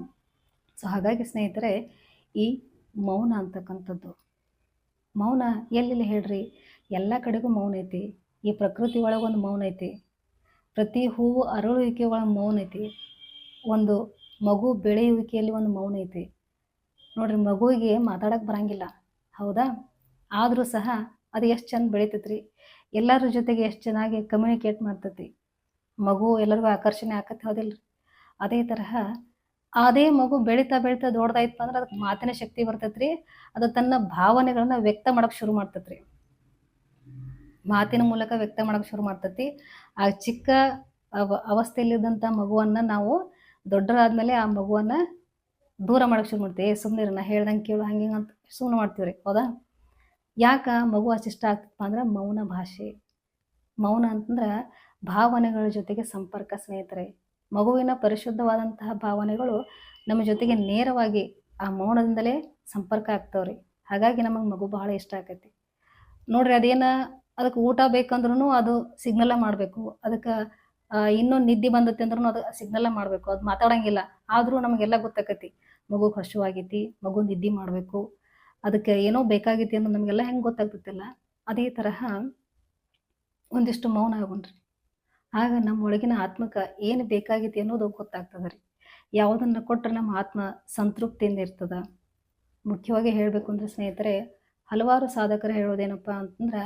ಸೊ ಹಾಗಾಗಿ ಸ್ನೇಹಿತರೆ, ಈ ಮೌನ ಅಂತಕ್ಕಂಥದ್ದು, ಮೌನ ಎಲ್ಲೆಲ್ಲಿ ಹೇಳ್ರಿ? ಎಲ್ಲ ಕಡೆಗೂ ಮೌನ ಐತಿ, ಈ ಪ್ರಕೃತಿ ಒಳಗೆ ಒಂದು ಮೌನ ಐತಿ, ಪ್ರತಿ ಹೂವು ಅರಳುವಿಕೆ ಒಳಗೆ ಮೌನ ಐತಿ, ಒಂದು ಮಗು ಬೆಳೆಯುವಿಕೆಯಲ್ಲಿ ಒಂದು ಮೌನ ಐತಿ. ನೋಡ್ರಿ, ಮಗುವಿಗೆ ಮಾತಾಡಕ್ಕೆ ಬರಂಗಿಲ್ಲ, ಹೌದಾ? ಆದರೂ ಸಹ ಅದು ಎಷ್ಟು ಚೆಂದ ಬೆಳಿತೈತ್ರಿ? ಎಲ್ಲರ ಜೊತೆಗೆ ಎಷ್ಟು ಚೆನ್ನಾಗಿ ಕಮ್ಯುನಿಕೇಟ್ ಮಾಡ್ತತಿ. ಮಗು ಎಲ್ಲರಿಗೂ ಆಕರ್ಷಣೆ ಆಕತ್ತೆ ಹೌದಿಲ್ರಿ? ಅದೇ ತರಹ ಅದೇ ಮಗು ಬೆಳೀತಾ ಬೆಳೀತಾ ದೊಡ್ಡದಾಯ್ತು ಅಂದ್ರೆ ಅದಕ್ಕೆ ಮಾತಿನ ಶಕ್ತಿ ಬರ್ತೈತ್ರಿ. ಅದು ತನ್ನ ಭಾವನೆಗಳನ್ನ ವ್ಯಕ್ತ ಮಾಡಕ್ಕೆ ಶುರು ಮಾಡ್ತೈತ್ರಿ. ಮಾತಿನ ಮೂಲಕ ವ್ಯಕ್ತ ಮಾಡಕ್ಕೆ ಶುರು ಮಾಡ್ತತಿ. ಆ ಚಿಕ್ಕ ಅವ ಮಗುವನ್ನ ಮಗುವನ್ನು ನಾವು ದೊಡ್ಡರಾದ್ಮೇಲೆ ಆ ಮಗುವನ್ನ ದೂರ ಮಾಡಕ್ಕೆ ಶುರು ಮಾಡ್ತೀವಿ. ಸುಮ್ಮನೆ ನಾ ಹೇಳ್ದಂಗೆ ಕೇಳು, ಹಂಗೆ ಅಂತ ಸುಮ್ಮನೆ ಮಾಡ್ತೀವಿ ಹೌದಾ? ಯಾಕೆ ಮಗು ಇಷ್ಟ ಆಗ್ತಪ್ಪ ಅಂದ್ರೆ ಮೌನ ಭಾಷೆ. ಮೌನ ಅಂತಂದ್ರೆ ಭಾವನೆಗಳ ಜೊತೆಗೆ ಸಂಪರ್ಕ ಸ್ನೇಹಿತರೆ. ಮಗುವಿನ ಪರಿಶುದ್ಧವಾದಂತಹ ಭಾವನೆಗಳು ನಮ್ಮ ಜೊತೆಗೆ ನೇರವಾಗಿ ಆ ಮೌನದಿಂದಲೇ ಸಂಪರ್ಕ ಆಗ್ತಾವ್ರಿ. ಹಾಗಾಗಿ ನಮಗೆ ಮಗು ಬಹಳ ಇಷ್ಟ ಆಕೈತಿ. ನೋಡ್ರಿ ಅದೇನ ಅದಕ್ಕೆ ಊಟ ಬೇಕಂದ್ರೂ ಅದು ಸಿಗ್ನಲ್ಲ ಮಾಡಬೇಕು. ಅದಕ್ಕೆ ಇನ್ನೂ ನಿದ್ದೆ ಬಂದತ್ತೆ ಅಂದ್ರೂ ಅದು ಸಿಗ್ನಲ್ಲ ಮಾಡಬೇಕು. ಅದು ಮಾತಾಡಂಗಿಲ್ಲ. ಆದರೂ ನಮಗೆಲ್ಲ ಗೊತ್ತಾಕತಿ. ಮಗು ಹಸುವಾಗೈತಿ ಮಗು ನಿದ್ದೆ ಮಾಡಬೇಕು. ಅದಕ್ಕೆ ಏನೋ ಬೇಕಾಗೈತಿ ಅನ್ನೋದು ನಮಗೆಲ್ಲ ಹೆಂಗೆ ಗೊತ್ತಾಗ್ತಿಲ್ಲ ಅದೇ ತರಹ ಒಂದಿಷ್ಟು ಮೌನ ಆಗೋಣ್ರಿ ಆಗ ನಮ್ಮ ಒಳಗಿನ ಆತ್ಮಕ್ಕೆ ಏನು ಬೇಕಾಗೈತಿ ಅನ್ನೋದು ಗೊತ್ತಾಗ್ತದೆ ರೀ. ಯಾವುದನ್ನು ಕೊಟ್ಟರೆ ನಮ್ಮ ಆತ್ಮ ಸಂತೃಪ್ತಿಯಿಂದ ಇರ್ತದ. ಮುಖ್ಯವಾಗಿ ಹೇಳಬೇಕು ಅಂದರೆ ಸ್ನೇಹಿತರೆ, ಹಲವಾರು ಸಾಧಕರು ಹೇಳೋದೇನಪ್ಪ ಅಂತಂದ್ರೆ,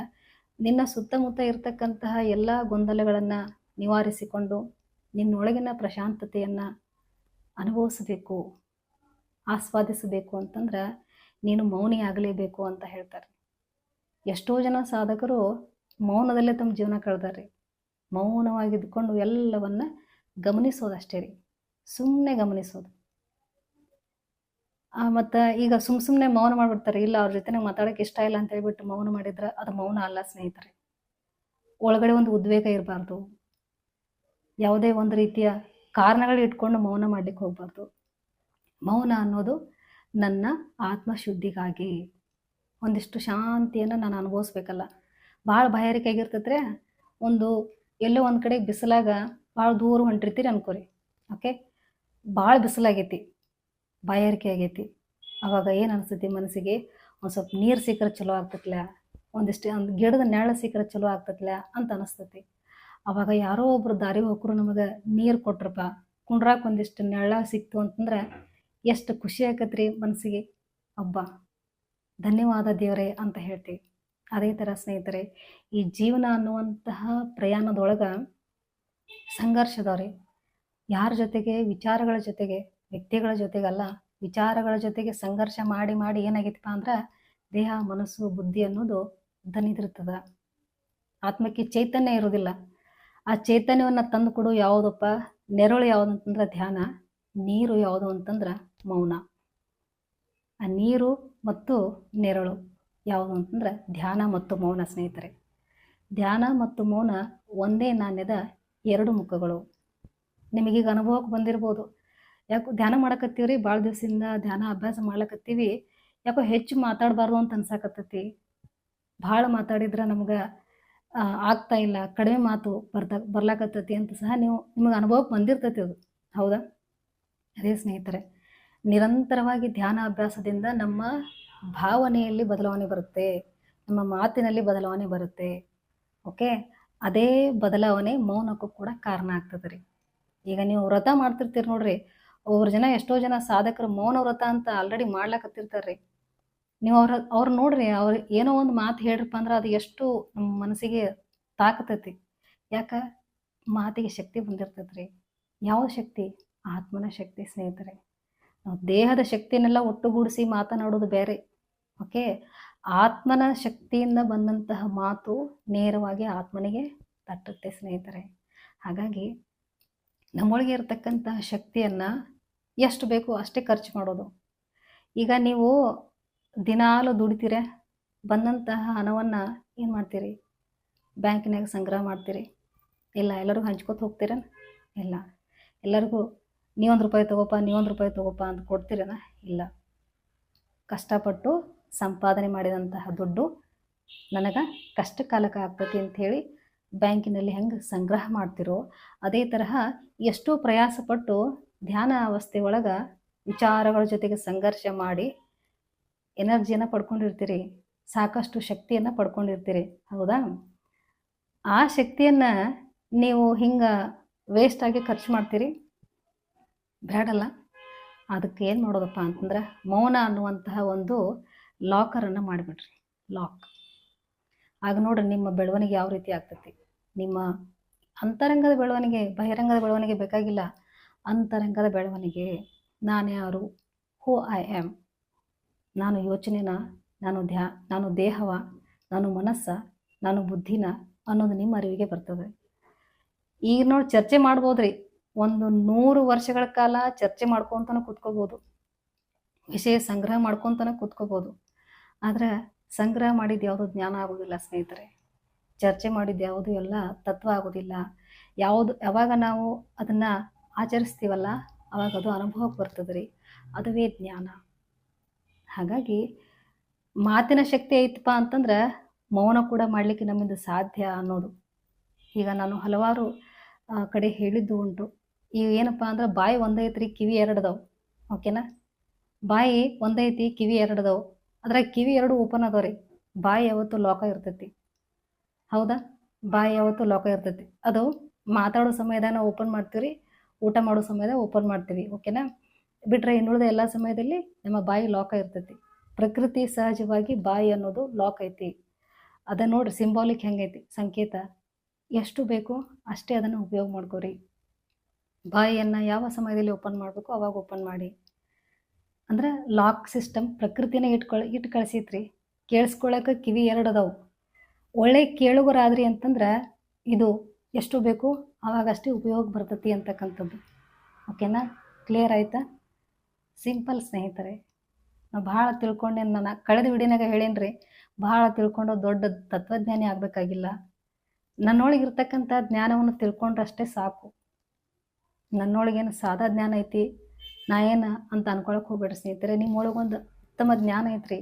ನಿನ್ನ ಸುತ್ತಮುತ್ತ ಇರತಕ್ಕಂತಹ ಎಲ್ಲ ಗೊಂದಲಗಳನ್ನು ನಿವಾರಿಸಿಕೊಂಡು ನಿನ್ನೊಳಗಿನ ಪ್ರಶಾಂತತೆಯನ್ನು ಅನುಭವಿಸಬೇಕು, ಆಸ್ವಾದಿಸಬೇಕು ಅಂತಂದ್ರೆ ನೀನು ಮೌನಿ ಆಗಲೇಬೇಕು ಅಂತ ಹೇಳ್ತಾರೆ. ಎಷ್ಟೋ ಜನ ಸಾಧಕರು ಮೌನದಲ್ಲೇ ತಮ್ಮ ಜೀವನ ಕಳೆದಾರೆ ಮೌನವಾಗಿದ್ದುಕೊಂಡು ಎಲ್ಲವನ್ನ ಗಮನಿಸೋದಷ್ಟೇ ರೀ. ಸುಮ್ಮನೆ ಗಮನಿಸೋದು. ಮತ್ತು ಈಗ ಸುಮ್ ಸುಮ್ಮನೆ ಮೌನ ಮಾಡಿಬಿಡ್ತಾರೆ. ಇಲ್ಲ, ಅವ್ರ ಜೊತೆ ಮಾತಾಡೋಕೆ ಇಷ್ಟ ಇಲ್ಲ ಅಂತ ಹೇಳ್ಬಿಟ್ಟು ಮೌನ ಮಾಡಿದ್ರೆ ಅದು ಮೌನ ಅಲ್ಲ ಸ್ನೇಹಿತರೆ. ಒಳಗಡೆ ಒಂದು ಉದ್ವೇಗ ಇರಬಾರ್ದು. ಯಾವುದೇ ಒಂದು ರೀತಿಯ ಕಾರಣಗಳು ಇಟ್ಕೊಂಡು ಮೌನ ಮಾಡ್ಲಿಕ್ಕೆ ಹೋಗ್ಬಾರ್ದು. ಮೌನ ಅನ್ನೋದು ನನ್ನ ಆತ್ಮಶುದ್ಧಿಗಾಗಿ ಒಂದಿಷ್ಟು ಶಾಂತಿಯನ್ನು ನಾನು ಅನುಭವಿಸ್ಬೇಕಲ್ಲ. ಭಾಳ ಬಾಯಾರಿಕೆ ಆಗಿರ್ತೈತ್ರೆ ಒಂದು ಎಲ್ಲೋ ಒಂದು ಕಡೆ ಬಿಸಿಲಾಗ ಭಾಳ ದೂರ ಹೊಂಟಿರ್ತೀರಿ ಅನ್ಕೋರಿ. ಓಕೆ? ಭಾಳ ಬಿಸಿಲಾಗೈತಿ, ಬಾಯಾರಿಕೆ ಆಗೈತಿ. ಅವಾಗ ಏನು ಅನಿಸ್ತೈತಿ ಮನಸ್ಸಿಗೆ? ಒಂದು ಸ್ವಲ್ಪ ನೀರು ಸಿಕ್ಕರೆ ಚಲೋ ಆಗ್ತತ್ಲ? ಒಂದಿಷ್ಟು ಒಂದು ಗಿಡದ ನೆರಳು ಸಿಕ್ಕರೆ ಚಲೋ ಆಗ್ತತ್ಲ ಅಂತ ಅನಿಸ್ತೈತಿ. ಅವಾಗ ಯಾರೋ ಒಬ್ರು ದಾರಿ ಹೋಗ್ರು ನಮಗೆ ನೀರು ಕೊಟ್ರಪ್ಪ, ಕುಂಡ್ರಾಕ ಒಂದಿಷ್ಟು ನೆರಳ ಸಿಕ್ತು ಅಂತಂದ್ರೆ ಎಷ್ಟು ಖುಷಿ ಆಕತ್ರಿ ಮನಸ್ಸಿಗೆ. ಹಬ್ಬ ಧನ್ಯವಾದ ದೇವರೇ ಅಂತ ಹೇಳ್ತೀವಿ. ಅದೇ ಥರ ಸ್ನೇಹಿತರೆ, ಈ ಜೀವನ ಅನ್ನುವಂತಹ ಪ್ರಯಾಣದೊಳಗೆ ಸಂಘರ್ಷದವ್ರಿ. ಯಾರ ಜೊತೆಗೆ? ವಿಚಾರಗಳ ಜೊತೆಗೆ, ವ್ಯಕ್ತಿಗಳ ಜೊತೆಗಲ್ಲ. ವಿಚಾರಗಳ ಜೊತೆಗೆ ಸಂಘರ್ಷ ಮಾಡಿ ಮಾಡಿ ಏನಾಗೈತಪ್ಪ ಅಂದ್ರೆ, ದೇಹ, ಮನಸ್ಸು, ಬುದ್ಧಿ ಅನ್ನೋದು ದನಿದಿರ್ತದ ಆತ್ಮಕ್ಕೆ ಚೈತನ್ಯ ಇರೋದಿಲ್ಲ. ಆ ಚೈತನ್ಯವನ್ನು ತಂದು ಕೊಡು ಯಾವುದಪ್ಪ? ನೆರಳು ಯಾವುದಂತಂದ್ರೆ ಧ್ಯಾನ. ನೀರು ಯಾವುದು ಅಂತಂದ್ರೆ ಮೌನ. ಆ ನೀರು ಮತ್ತು ನೆರಳು ಯಾವುದು ಅಂತಂದ್ರೆ ಧ್ಯಾನ ಮತ್ತು ಮೌನ ಸ್ನೇಹಿತರೆ. ಧ್ಯಾನ ಮತ್ತು ಮೌನ ಒಂದೇ ನಾಣ್ಯದ ಎರಡು ಮುಖಗಳು. ನಿಮಗೀಗ ಅನುಭವಕ್ಕೆ ಬಂದಿರ್ಬೋದು. ಯಾಕೋ ಧ್ಯಾನ ಮಾಡಕತ್ತೀವ್ರಿ? ಭಾಳ ದಿವಸದಿಂದ ಧ್ಯಾನ ಅಭ್ಯಾಸ ಮಾಡ್ಲಕತ್ತೀವಿ. ಯಾಕೋ ಹೆಚ್ಚು ಮಾತಾಡಬಾರ್ದು ಅಂತ ಅನ್ಸಾಕತ್ತೈತಿ. ಭಾಳ ಮಾತಾಡಿದ್ರೆ ನಮ್ಗೆ ಆಗ್ತಾ ಇಲ್ಲ. ಕಡಿಮೆ ಮಾತು ಬರ್ತಾ, ಬರ್ಲಾಕತ್ತೈತಿ ಅಂತ ಸಹ ನೀವು, ನಿಮಗೆ ಅನುಭವಕ್ಕೆ ಬಂದಿರ್ತೈತಿ ಅದು. ಹೌದಾ? ಅದೇ ಸ್ನೇಹಿತರೆ, ನಿರಂತರವಾಗಿ ಧ್ಯಾನ ಅಭ್ಯಾಸದಿಂದ ನಮ್ಮ ಭಾವನೆಯಲ್ಲಿ ಬದಲಾವಣೆ ಬರುತ್ತೆ, ನಮ್ಮ ಮಾತಿನಲ್ಲಿ ಬದಲಾವಣೆ ಬರುತ್ತೆ ಓಕೆ ಅದೇ ಬದಲಾವಣೆ ಮೌನಕ್ಕೂ ಕೂಡ ಕಾರಣ ಆಗ್ತದೆ ರೀ. ಈಗ ನೀವು ವ್ರತ ಮಾಡ್ತಿರ್ತೀರಿ ನೋಡ್ರಿ ಒಬ್ಬರು ಜನ ಎಷ್ಟೋ ಜನ ಸಾಧಕರು ಮೌನ ವ್ರತ ಅಂತ ಆಲ್ರೆಡಿ ಮಾಡ್ಲಾಕತ್ತಿರ್ತಾರ್ರಿ ನೀವು ಅವ್ರ, ಅವ್ರು ನೋಡ್ರಿ, ಅವ್ರು ಏನೋ ಒಂದು ಮಾತು ಹೇಳ್ರಪ್ಪ ಅಂದ್ರೆ ಅದು ಎಷ್ಟು ನಮ್ಮ ಮನಸ್ಸಿಗೆ ತಾಕತೈತಿ ಯಾಕ? ಮಾತಿಗೆ ಶಕ್ತಿ ಬಂದಿರ್ತೈತ್ರಿ. ಯಾವ ಶಕ್ತಿ? ಆತ್ಮನ ಶಕ್ತಿ ಸ್ನೇಹಿತರೆ. ನಾವು ದೇಹದ ಶಕ್ತಿಯನ್ನೆಲ್ಲ ಒಟ್ಟುಗೂಡಿಸಿ ಮಾತನಾಡೋದು ಬೇರೆ. ಓಕೆ? ಆತ್ಮನ ಶಕ್ತಿಯಿಂದ ಬಂದಂತಹ ಮಾತು ನೇರವಾಗಿ ಆತ್ಮನಿಗೆ ತಟ್ಟುತ್ತೆ ಸ್ನೇಹಿತರೆ. ಹಾಗಾಗಿ ನಮ್ಮೊಳಗೆ ಇರತಕ್ಕಂತಹ ಶಕ್ತಿಯನ್ನು ಎಷ್ಟು ಬೇಕು ಅಷ್ಟೇ ಖರ್ಚು ಮಾಡೋದು. ಈಗ ನೀವು ದಿನಾಲು ದುಡಿತೀರ, ಬಂದಂತಹ ಹಣವನ್ನು ಏನು ಮಾಡ್ತೀರಿ? ಬ್ಯಾಂಕಿನಾಗ ಸಂಗ್ರಹ ಮಾಡ್ತೀರಿ? ಇಲ್ಲ, ಎಲ್ಲರಿಗೂ ಹಂಚ್ಕೊತ ಹೋಗ್ತೀರ ಇಲ್ಲ. ಎಲ್ಲರಿಗೂ ನೀವೊಂದು ರೂಪಾಯಿ ತಗೋಪ, ನೀವೊಂದು ರೂಪಾಯಿ ತಗೋಪ ಅಂತ ಕೊಡ್ತೀರೇನ? ಇಲ್ಲ. ಕಷ್ಟಪಟ್ಟು ಸಂಪಾದನೆ ಮಾಡಿದಂತಹ ದುಡ್ಡು ನನಗೆ ಕಷ್ಟ ಕಾಲಕ್ಕೆ ಆಗ್ತೈತಿ ಅಂಥೇಳಿ ಬ್ಯಾಂಕಿನಲ್ಲಿ ಹೆಂಗೆ ಸಂಗ್ರಹ ಮಾಡ್ತಿರೋ, ಅದೇ ತರಹ ಎಷ್ಟೋ ಪ್ರಯಾಸಪಟ್ಟು ಧ್ಯಾನ ಅವಸ್ಥೆ ಒಳಗೆ ವಿಚಾರಗಳ ಜೊತೆಗೆ ಸಂಘರ್ಷ ಮಾಡಿ ಎನರ್ಜಿಯನ್ನು ಪಡ್ಕೊಂಡಿರ್ತೀರಿ, ಸಾಕಷ್ಟು ಶಕ್ತಿಯನ್ನು ಪಡ್ಕೊಂಡಿರ್ತೀರಿ, ಹೌದಾ? ಆ ಶಕ್ತಿಯನ್ನು ನೀವು ಹಿಂಗೆ ವೇಸ್ಟಾಗಿ ಖರ್ಚು ಮಾಡ್ತೀರಿ? ಬೇಡಲ್ಲ ಅದಕ್ಕೆ ಏನು ಮಾಡೋದಪ್ಪ ಅಂತಂದ್ರೆ ಮೌನ ಅನ್ನುವಂತಹ ಒಂದು ಲಾಕರನ್ನು ಮಾಡಿಬಿಡ್ರಿ. ಲಾಕ್ ಆಗ ನೋಡ್ರಿ ನಿಮ್ಮ ಬೆಳವಣಿಗೆ ಯಾವ ರೀತಿ ಆಗ್ತೈತಿ. ನಿಮ್ಮ ಅಂತರಂಗದ ಬೆಳವಣಿಗೆ, ಬಹಿರಂಗದ ಬೆಳವಣಿಗೆ ಬೇಕಾಗಿಲ್ಲ. ಅಂತರಂಗದ ಬೆಳವಣಿಗೆ, ನಾನು ಯಾರು ಹೂ ಐ ಆ್ಯಮ್ ನಾನು ಯೋಚನೆನ, ನಾನು ಧ್ಯಾ, ನಾನು ದೇಹವ, ನಾನು ಮನಸ್ಸ, ನಾನು ಬುದ್ಧಿನ ಅನ್ನೋದು ನಿಮ್ಮ ಅರಿವಿಗೆ ಬರ್ತದೆ. ಈಗ ನೋಡಿ ಚರ್ಚೆ ಮಾಡ್ಬೋದ್ರಿ. ಒಂದು ನೂರು ವರ್ಷಗಳ ಕಾಲ ಚರ್ಚೆ ಮಾಡ್ಕೊತನ ಕೂತ್ಕೋಬೋದು. ವಿಷಯ ಸಂಗ್ರಹ ಮಾಡ್ಕೊತಾನೆ ಕೂತ್ಕೋಬೋದು. ಆದ್ರೆ ಸಂಗ್ರಹ ಮಾಡಿದ ಯಾವುದು ಜ್ಞಾನ ಆಗೋದಿಲ್ಲ ಸ್ನೇಹಿತರೆ. ಚರ್ಚೆ ಮಾಡಿದ ಯಾವುದು ಎಲ್ಲ ತತ್ವ ಆಗೋದಿಲ್ಲ. ಯಾವುದು, ಯಾವಾಗ ನಾವು ಅದನ್ನು ಆಚರಿಸ್ತೀವಲ್ಲ, ಅವಾಗ ಅದು ಅನುಭವಕ್ಕೆ ಬರ್ತದೆ ರೀ. ಅದುವೇ ಜ್ಞಾನ. ಹಾಗಾಗಿ ಮಾತಿನ ಶಕ್ತಿ ಐತಪ್ಪ ಅಂತಂದ್ರೆ ಮೌನ ಕೂಡ ಮಾಡಲಿಕ್ಕೆ ನಮ್ಮಿಂದ ಸಾಧ್ಯ ಅನ್ನೋದು. ಈಗ ನಾನು ಹಲವಾರು ಕಡೆ ಹೇಳಿದ್ದು ಉಂಟು. ಈಗ ಏನಪ್ಪ ಅಂದ್ರೆ ಬಾಯಿ ಒಂದೈತ್ರಿ ಕಿವಿ ಎರಡದವು ಓಕೆನಾ ಬಾಯಿ ಒಂದೈತಿ ಕಿವಿ ಎರಡದವು ಅದ್ರಾಗ ಕಿವಿ ಎರಡು ಓಪನ್ ಅದಾವ ರೀ. ಬಾಯಿ ಯಾವತ್ತು ಲೋಕ ಇರ್ತೈತಿ. ಹೌದಾ? ಬಾಯಿ ಯಾವತ್ತು ಲೋಕ ಇರ್ತೈತಿ. ಅದು ಮಾತಾಡೋ ಸಮಯದಾಗ ನಾವು ಓಪನ್ ಮಾಡ್ತೀವಿ ಊಟ ಮಾಡೋ ಸಮಯದಾಗ ಓಪನ್ ಮಾಡ್ತೀವಿ. ಓಕೆನಾ ಬಿಟ್ರೆ ಇನ್ನುಳಿದ ಎಲ್ಲ ಸಮಯದಲ್ಲಿ ನಮ್ಮ ಬಾಯಿ ಲೋಕ ಇರ್ತೈತಿ. ಪ್ರಕೃತಿ ಸಹಜವಾಗಿ ಬಾಯಿ ಅನ್ನೋದು ಲಾಕ್ ಐತಿ. ಅದ ನೋಡ್ರಿ ಸಿಂಬಾಲಿಕ್ ಹೆಂಗೈತಿ? ಸಂಕೇತ. ಎಷ್ಟು ಬೇಕೋ ಅಷ್ಟೇ ಅದನ್ನು ಉಪಯೋಗ ಮಾಡ್ಕೋರಿ. ಬಾಯಿಯನ್ನು ಯಾವ ಸಮಯದಲ್ಲಿ ಓಪನ್ ಮಾಡಬೇಕು, ಅವಾಗ ಓಪನ್ ಮಾಡಿ. ಅಂದ್ರೆ ಲಾಕ್ ಸಿಸ್ಟಮ್ ಪ್ರಕೃತಿನ ಇಟ್ಕೊಳ ಇಟ್ಟು ಕಳಿಸೈತ್ರಿ. ಕೇಳಿಸ್ಕೊಳಕ್ಕೆ ಕಿವಿ ಎರಡು ಅದಾವು. ಒಳ್ಳೆ ಕೇಳುಗರಾದ್ರಿ ಅಂತಂದ್ರೆ ಇದು ಎಷ್ಟು ಬೇಕು, ಅವಾಗಷ್ಟೇ ಉಪಯೋಗ ಬರ್ತತಿ ಅಂತಕ್ಕಂಥದ್ದು. ಓಕೆನಾ ಕ್ಲಿಯರ್ ಆಯ್ತಾ? ಸಿಂಪಲ್ ಸ್ನೇಹಿತರೆ ನಾವು ಭಾಳ ತಿಳ್ಕೊಂಡೆ ನಾನು ಕಳೆದ ವಿಡಿಯೋನಾಗ ಹೇಳೇನ್ರಿ. ಭಾಳ ತಿಳ್ಕೊಂಡು ದೊಡ್ಡ ತತ್ವಜ್ಞಾನಿ ಆಗಬೇಕಾಗಿಲ್ಲ. ನನ್ನೊಳಗಿರ್ತಕ್ಕಂಥ ಜ್ಞಾನವನ್ನು ತಿಳ್ಕೊಂಡ್ರಷ್ಟೇ ಸಾಕು. ನನ್ನೊಳಗೇನು ಸಾದಾ ಜ್ಞಾನ ಐತಿ? ನಾ ಏನು ಅಂತ ಅನ್ಕೊಳಕ್ಕೆ ಹೋಗ್ಬೇಡ್ರಿ ಸ್ನೇಹಿತರೆ. ನಿಮ್ಮೊಳಗೊಂದು ಉತ್ತಮ ಜ್ಞಾನ ಐತ್ರಿ.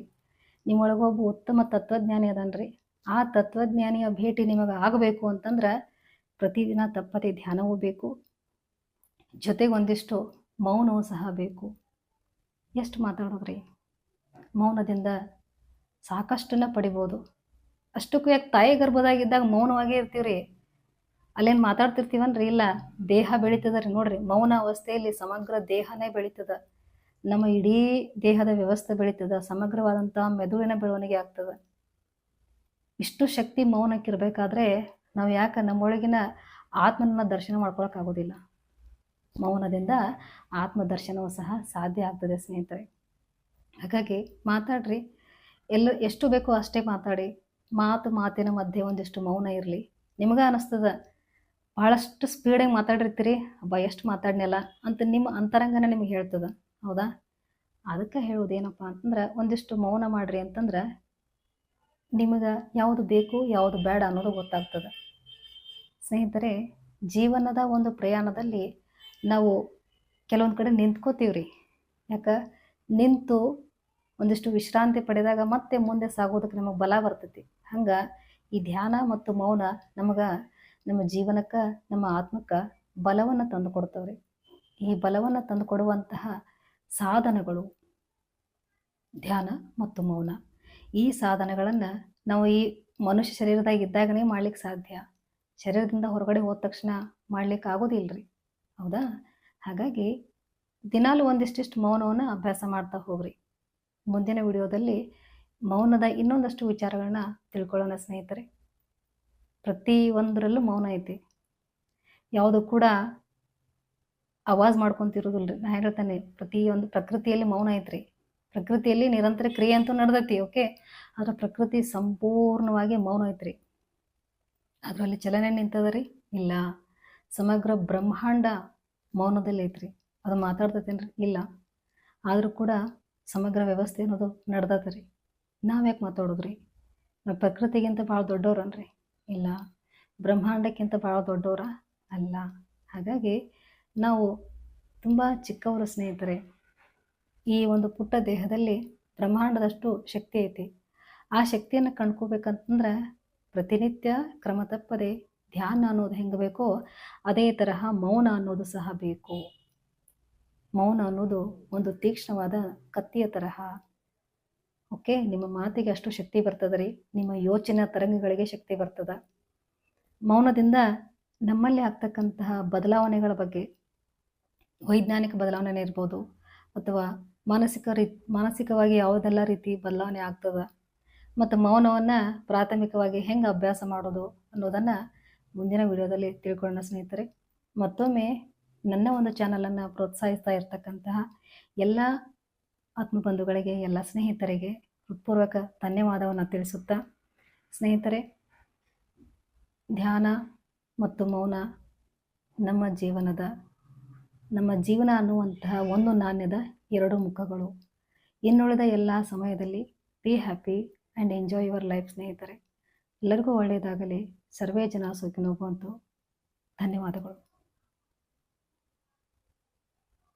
ನಿಮ್ಮೊಳಗೆ ಒಬ್ಬ ಉತ್ತಮ ತತ್ವಜ್ಞಾನಿ ಅದನ್ರಿ. ಆ ತತ್ವಜ್ಞಾನಿಯ ಭೇಟಿ ನಿಮಗೆ ಆಗಬೇಕು ಅಂತಂದ್ರೆ ಪ್ರತಿದಿನ ತಪ್ಪದೆ ಧ್ಯಾನವೂ ಬೇಕು. ಜೊತೆಗೆ ಒಂದಿಷ್ಟು ಮೌನವೂ ಸಹ ಬೇಕು. ಎಷ್ಟು ಮಾತಾಡೋದ್ರಿ? ಮೌನದಿಂದ ಸಾಕಷ್ಟನ್ನ ಪಡಿಬೋದು. ಅಷ್ಟಕ್ಕೂ ಯಾಕೆ ತಾಯಿ ಗರ್ಭದಾಗಿದ್ದಾಗ ಮೌನವಾಗೇ ಇರ್ತೀವ್ರಿ? ಅಲ್ಲೇನು ಮಾತಾಡ್ತಿರ್ತೀವನ್ರಿ? ಇಲ್ಲ, ದೇಹ ಬೆಳೀತದ ರೀ ನೋಡ್ರಿ. ಮೌನ ಅವಸ್ಥೆಯಲ್ಲಿ ಸಮಗ್ರ ದೇಹನೇ ಬೆಳೀತದ. ನಮ್ಮ ಇಡೀ ದೇಹದ ವ್ಯವಸ್ಥೆ ಬೆಳೀತದ. ಸಮಗ್ರವಾದಂಥ ಮೆದುವಿನ ಬೆಳವಣಿಗೆ ಆಗ್ತದೆ. ಇಷ್ಟು ಶಕ್ತಿ ಮೌನಕ್ಕಿರಬೇಕಾದ್ರೆ ನಾವು ಯಾಕೆ ನಮ್ಮೊಳಗಿನ ಆತ್ಮನ ದರ್ಶನ ಮಾಡ್ಕೊಳಕ್ಕಾಗೋದಿಲ್ಲ. ಮೌನದಿಂದ ಆತ್ಮ ದರ್ಶನವೂ ಸಹ ಸಾಧ್ಯ ಆಗ್ತದೆ ಸ್ನೇಹಿತರೆ. ಹಾಗಾಗಿ ಮಾತಾಡ್ರಿ. ಎಲ್ಲ ಎಷ್ಟು ಬೇಕೋ ಅಷ್ಟೇ ಮಾತಾಡಿ. ಮಾತು ಮಾತಿನ ಮಧ್ಯೆ ಒಂದಿಷ್ಟು ಮೌನ ಇರಲಿ. ನಿಮಗೆ ಅನಿಸ್ತದ ಭಾಳಷ್ಟು ಸ್ಪೀಡಾಗಿ ಮಾತಾಡಿರ್ತೀರಿ, ಅಬ್ಬ ಎಷ್ಟು ಮಾತಾಡ್ನಲ್ಲ ಅಂತ ನಿಮ್ಮ ಅಂತರಂಗನ ನಿಮಗೆ ಹೇಳ್ತದ. ಹೌದಾ? ಅದಕ್ಕೆ ಹೇಳೋದೇನಪ್ಪ ಅಂತಂದ್ರೆ ಒಂದಿಷ್ಟು ಮೌನ ಮಾಡಿರಿ ಅಂತಂದ್ರೆ ನಿಮಗೆ ಯಾವುದು ಬೇಕು, ಯಾವುದು ಬೇಡ ಅನ್ನೋದು ಗೊತ್ತಾಗ್ತದೆ. ಸ್ನೇಹಿತರೆ, ಜೀವನದ ಒಂದು ಪ್ರಯಾಣದಲ್ಲಿ ನಾವು ಕೆಲವೊಂದು ಕಡೆ ನಿಂತ್ಕೋತೀವಿ ರೀ ಯಾಕೆ? ನಿಂತು ಒಂದಿಷ್ಟು ವಿಶ್ರಾಂತಿ ಪಡೆದಾಗ ಮತ್ತೆ ಮುಂದೆ ಸಾಗೋದಕ್ಕೆ ನಮಗೆ ಬಲ ಬರ್ತೈತಿ. ಹಂಗೆ ಈ ಧ್ಯಾನ ಮತ್ತು ಮೌನ ನಮಗೆ ನಮ್ಮ ಜೀವನಕ್ಕೆ, ನಮ್ಮ ಆತ್ಮಕ್ಕೆ ಬಲವನ್ನು ತಂದು ಈ ಬಲವನ್ನು ತಂದು ಕೊಡುವಂತಹ ಸಾಧನಗಳು ಧ್ಯಾನ ಮತ್ತು ಮೌನ. ಈ ಸಾಧನೆಗಳನ್ನು ನಾವು ಈ ಮನುಷ್ಯ ಶರೀರದಾಗ ಇದ್ದಾಗನೇ ಮಾಡ್ಲಿಕ್ಕೆ ಸಾಧ್ಯ. ಶರೀರದಿಂದ ಹೊರಗಡೆ ಹೋದ ತಕ್ಷಣ ಮಾಡ್ಲಿಕ್ಕೆ ಆಗೋದಿಲ್ಲ ರೀ ಹೌದಾ? ಹಾಗಾಗಿ ದಿನಾಲು ಒಂದಿಷ್ಟಿಷ್ಟು ಮೌನವನ್ನು ಅಭ್ಯಾಸ ಮಾಡ್ತಾ ಹೋಗ್ರಿ. ಮುಂದಿನ ವಿಡಿಯೋದಲ್ಲಿ ಮೌನದ ಇನ್ನೊಂದಷ್ಟು ವಿಚಾರಗಳನ್ನ ತಿಳ್ಕೊಳ್ಳೋಣ ಸ್ನೇಹಿತರೆ. ಪ್ರತಿ ಒಂದರಲ್ಲೂ ಮೌನ ಐತಿ. ಯಾವುದು ಕೂಡ ಆವಾಜ್ ಮಾಡ್ಕೊಂತಿರೋದಿಲ್ಲ ರೀ ನಾ ಹೇಳ್ತಾನೆ ಪ್ರತಿಯೊಂದು ಪ್ರಕೃತಿಯಲ್ಲಿ ಮೌನ ಐತ್ರಿ. ಪ್ರಕೃತಿಯಲ್ಲಿ ನಿರಂತರ ಕ್ರಿಯೆ ಅಂತೂ ನಡೆದೈತಿ, ಓಕೆ? ಆದರೆ ಪ್ರಕೃತಿ ಸಂಪೂರ್ಣವಾಗಿ ಮೌನ ಐತ್ರಿ. ಅದರಲ್ಲಿ ಚಲನೆ ನಿಂತದ ರೀ ಇಲ್ಲ. ಸಮಗ್ರ ಬ್ರಹ್ಮಾಂಡ ಮೌನದಲ್ಲಿ ಐತ್ರಿ. ಅದು ಮಾತಾಡ್ತೈತೇನ್ರಿ? ಇಲ್ಲ. ಆದರೂ ಕೂಡ ಸಮಗ್ರ ವ್ಯವಸ್ಥೆ ಅನ್ನೋದು ನಡೆದತ್ತ ರೀ ನಾವು ಯಾಕೆ ಮಾತಾಡೋದ್ರಿ? ನಾವು ಪ್ರಕೃತಿಗಿಂತ ಭಾಳ ದೊಡ್ಡವ್ರನ್ರಿ ಇಲ್ಲ. ಬ್ರಹ್ಮಾಂಡಕ್ಕಿಂತ ಭಾಳ ದೊಡ್ಡವರ ಅಲ್ಲ. ಹಾಗಾಗಿ ನಾವು ತುಂಬ ಚಿಕ್ಕವರು ಸ್ನೇಹಿತರೆ. ಈ ಒಂದು ಪುಟ್ಟ ದೇಹದಲ್ಲಿ ಬ್ರಹ್ಮಾಂಡದಷ್ಟು ಶಕ್ತಿ ಐತಿ. ಆ ಶಕ್ತಿಯನ್ನು ಕಂಡ್ಕೋಬೇಕಂತಂದ್ರೆ ಪ್ರತಿನಿತ್ಯ ಕ್ರಮ ತಪ್ಪದೆ ಧ್ಯಾನ ಅನ್ನೋದು ಹೆಂಗೆ ಬೇಕೋ ಅದೇ ತರಹ ಮೌನ ಅನ್ನೋದು ಸಹ ಬೇಕು. ಮೌನ ಅನ್ನೋದು ಒಂದು ತೀಕ್ಷ್ಣವಾದ ಕತ್ತಿಯ ತರಹ. ಓಕೆ? ನಿಮ್ಮ ಮಾತಿಗೆ ಅಷ್ಟು ಶಕ್ತಿ ಬರ್ತದೆ ರೀ. ನಿಮ್ಮ ಯೋಚನೆ ತರಂಗಗಳಿಗೆ ಶಕ್ತಿ ಬರ್ತದ. ಮೌನದಿಂದ ನಮ್ಮಲ್ಲಿ ಆಗ್ತಕ್ಕಂತಹ ಬದಲಾವಣೆಗಳ ಬಗ್ಗೆ, ವೈಜ್ಞಾನಿಕ ಬದಲಾವಣೆ ಇರ್ಬೋದು, ಅಥವಾ ಮಾನಸಿಕ ರೀ ಮಾನಸಿಕವಾಗಿ ಯಾವುದೆಲ್ಲ ರೀತಿ ಬದಲಾವಣೆ ಆಗ್ತದ, ಮತ್ತು ಮೌನವನ್ನು ಪ್ರಾಥಮಿಕವಾಗಿ ಹೆಂಗೆ ಅಭ್ಯಾಸ ಮಾಡೋದು ಅನ್ನೋದನ್ನು ಮುಂದಿನ ವಿಡಿಯೋದಲ್ಲಿ ತಿಳ್ಕೊಳ್ಳೋಣ ಸ್ನೇಹಿತರೆ. ಮತ್ತೊಮ್ಮೆ ನನ್ನ ಒಂದು ಚಾನಲನ್ನು ಪ್ರೋತ್ಸಾಹಿಸ್ತಾ ಇರ್ತಕ್ಕಂತಹ ಎಲ್ಲ ಆತ್ಮಬಂಧುಗಳಿಗೆ, ಎಲ್ಲ ಸ್ನೇಹಿತರಿಗೆ ಹೃತ್ಪೂರ್ವಕ ಧನ್ಯವಾದವನ್ನು ತಿಳಿಸುತ್ತಾ, ಸ್ನೇಹಿತರೆ, ಧ್ಯಾನ ಮತ್ತು ಮೌನ ನಮ್ಮ ಜೀವನದ, ನಮ್ಮ ಜೀವನ ಅನ್ನುವಂತಹ ಒಂದು ನಾಣ್ಯದ ಎರಡು ಮುಖಗಳು. ಇನ್ನುಳಿದ ಎಲ್ಲ ಸಮಯದಲ್ಲಿ be happy and enjoy your life ಸ್ನೇಹಿತರೆ. ಎಲ್ಲರಿಗೂ ಒಳ್ಳೆಯದಾಗಲಿ. ಸರ್ವೇ ಜನ ಸುಖಿನೋ ಬಂತು ಧನ್ಯವಾದಗಳು.